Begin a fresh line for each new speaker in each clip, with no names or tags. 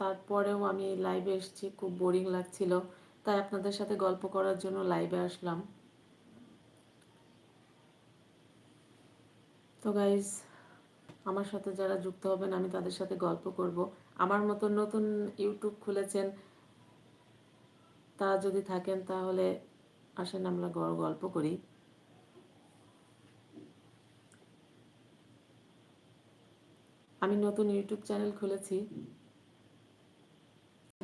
তারপরেও আমি লাইভে এসেছি, খুব বোরিং লাগছিল। তাই আপনাদের সাথে গল্প করার জন্য লাইভে আসলাম। তো গাইজ আমার সাথে যারা যুক্ত হবেন, আমি তাদের সাথে গল্প করব। আমার মতো নতুন ইউটিউব খুলেছেন, তারা যদি থাকেন, তাহলে আসেন আমরা গল্প করি। আমি নতুন ইউটিউব চ্যানেল খুলেছি।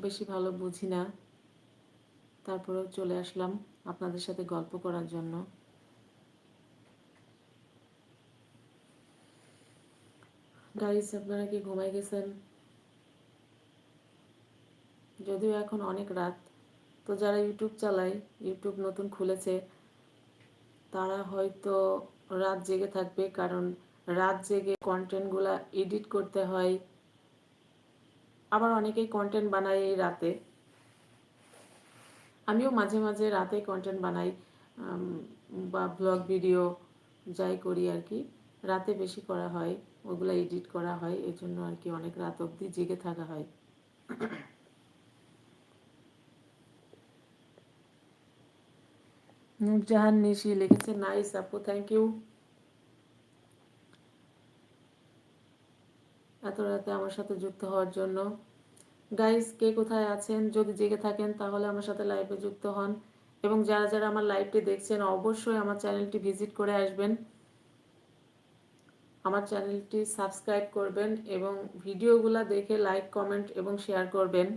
বেশি ভালো বুঝি না। তারপরেও চলে আসলাম আপনাদের সাথে গল্প করার জন্য। গাইস আপনারা কি ঘুমাই গেছেন? যদিও এখন অনেক রাত, তো যারা ইউটিউব চালায়, ইউটিউব নতুন খুলেছে, তারা হয়তো রাত জেগে থাকবে, কারণ রাত জেগে কন্টেন্টগুলো এডিট করতে হয়। আবার অনেকেই কন্টেন্ট বানায় এই রাতে। আমিও মাঝে মাঝে রাতে কন্টেন্ট বানাই বা ব্লগ ভিডিও যাই করি আর কি। রাতে বেশি করা হয়, ওগুলো এডিট করা হয় এর জন্য আর কি অনেক রাত অবধি জেগে থাকা হয়। নুরজাহান নিশি লিখেছে, নাইস আপু থ্যাংক ইউ এত রাতে আমার সাথে যুক্ত হওয়ার জন্য। গাইস কে কোথায় আছেন? যদি জেগে থাকেন, তাহলে আমার সাথে লাইভে যুক্ত হন। এবং যারা যারা আমার লাইভটি দেখছেন, অবশ্যই আমার চ্যানেলটি ভিজিট করে আসবেন। আমার চ্যানেলটি সাবস্ক্রাইব করবেন এবং ভিডিওগুলো দেখে লাইক কমেন্ট এবং শেয়ার করবেন।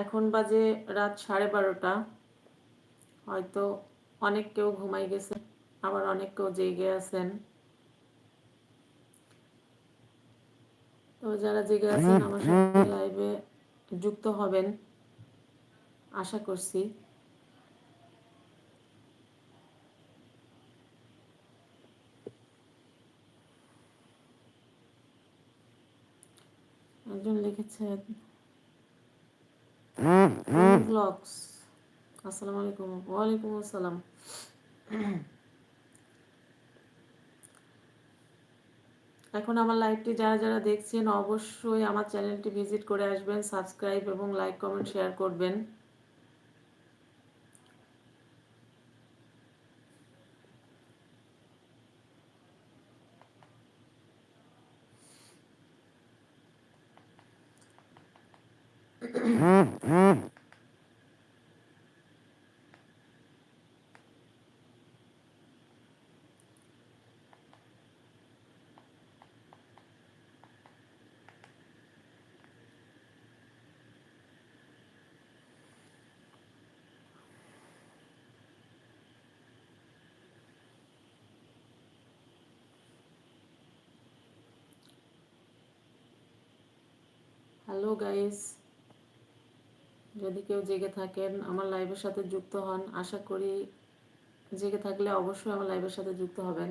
এখন বাজে রাত সাড়ে বারোটা। হয়তো অনেক কেউ ঘুমাই গেছে আবার অনেক কেউ জেগে আছেন। তো যারা জেগে আছেন আমার সাথে লাইভে যুক্ত হবেন আশা করছি। একজন লিখেছে ব্লগস। আসসালামু আলাইকুম। ওয়ালাইকুম আসসালাম। এখন আমার লাইভটি যারা যারা দেখছেন, অবশ্যই আমার চ্যানেলটি ভিজিট করে আসবেন, সাবস্ক্রাইব এবং লাইক, কমেন্ট, শেয়ার করবেন। হ্যালো গাইস যদি কেউ জেগে থাকেন, আমার লাইভের সাথে যুক্ত হন, আশা করি জেগে থাকলে অবশ্যই আমার লাইভের সাথে যুক্ত হবেন।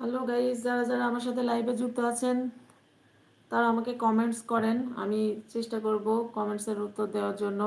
হ্যালো গাইজ যারা যারা আমার সাথে লাইভে যুক্ত আছেন তারা আমাকে কমেন্টস করেন। আমি চেষ্টা করব কমেন্টসের উত্তর দেওয়ার জন্য।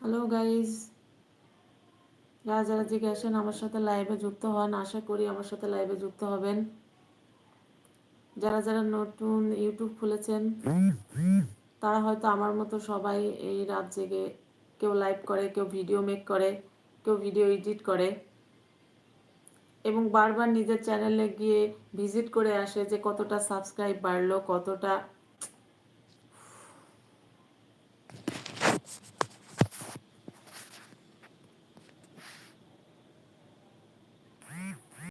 হ্যালো গাইজ যারা যারা জিজ্ঞাসেন আমার সাথে লাইভে যুক্ত হন, আশা করি আমার সাথে লাইভে যুক্ত হবেন। যারা যারা নতুন ইউটিউব খুলেছেন, তারা হয়তো আমার মতো সবাই এই রাত জেগে কেউ লাইভ করে, কেউ ভিডিও মেক করে, কেউ ভিডিও এডিট করে। এবং বারবার নিজের চ্যানেলে গিয়ে ভিজিট করে আসে যে কতটা সাবস্ক্রাইব বাড়লো কতটা